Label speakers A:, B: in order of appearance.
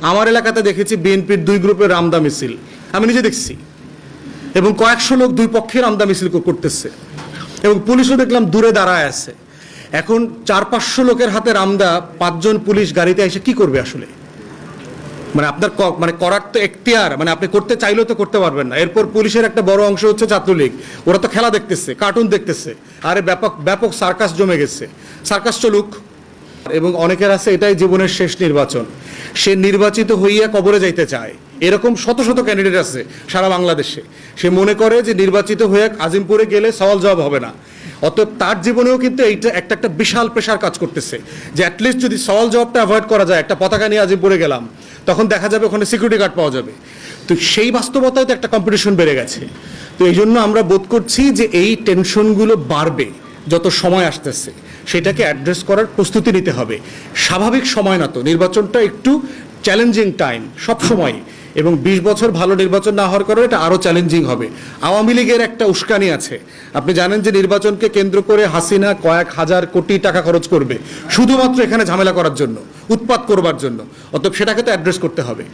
A: আমার এলাকাতে দেখেছি বিএনপির দুই গ্রুপের রামদা মিছিল। আমি নিজে দেখছি। এবং কয়েকশো লোক দুই পক্ষের রামদা মিছিল করতেছে। এবং পুলিশও দেখলাম দূরে দাঁড়ায় আছে। এখন চার পাঁচশো লোকের হাতে রামদা, পাঁচজন পুলিশ গাড়িতে এসে কি করবে আসলে? মানে আপনার মানে করার তো এখতিয়ার মানে আপনি করতে চাইলেও তো করতে পারবেন না। এরপর পুলিশের একটা বড় অংশ হচ্ছে ছাত্রলীগ। ওরা তো খেলা দেখতেছে কার্টুন দেখতেছে। আরে ব্যাপক ব্যাপক সার্কাস জমে গেছে। সার্কাস চলুক। এবং অনেকের আছে এটাই জীবনের শেষ নির্বাচন। সে নির্বাচিত হইয়া কবরে যাইতে চায়। এরকম শত শত ক্যান্ডিডেট আছে সারা বাংলাদেশে। সে মনে করে যে নির্বাচিত হয়ে আজিমপুরে গেলে সওয়াল জবাব হবে না। অতএব তার জীবনেও কিন্তু এইটা একটা একটা বিশাল প্রেশার কাজ করতেছে যে অ্যাটলিস্ট যদি সওয়াল জবাবটা অ্যাভয়েড করা যায়, একটা পতাকা নিয়ে আজিমপুরে গেলাম, তখন দেখা যাবে ওখানে সিকিউরিটি গার্ড পাওয়া যাবে। তো সেই বাস্তবতায় তো একটা কম্পিটিশন বেড়ে গেছে। তো এই জন্য আমরা বোধ করছি যে এই টেনশনগুলো বাড়বে। যত সময় আসতেছে, সেটাকে অ্যাড্রেস করার প্রস্তুতি নিতে হবে। স্বাভাবিক সময় না তো, নির্বাচনটা একটু চ্যালেঞ্জিং টাইম সব সময়। এবং বিশ বছর ভালো নির্বাচন না হওয়ার কারণে এটা আরও চ্যালেঞ্জিং হবে। আওয়ামী লীগের একটা উস্কানি আছে। আপনি জানেন যে নির্বাচনকে কেন্দ্র করে হাসিনা কয়েক হাজার কোটি টাকা খরচ করবে, শুধুমাত্র এখানে ঝামেলা করার জন্য, উৎপাত করবার জন্য। অতএব সেটাকে তো অ্যাড্রেস করতে হবে।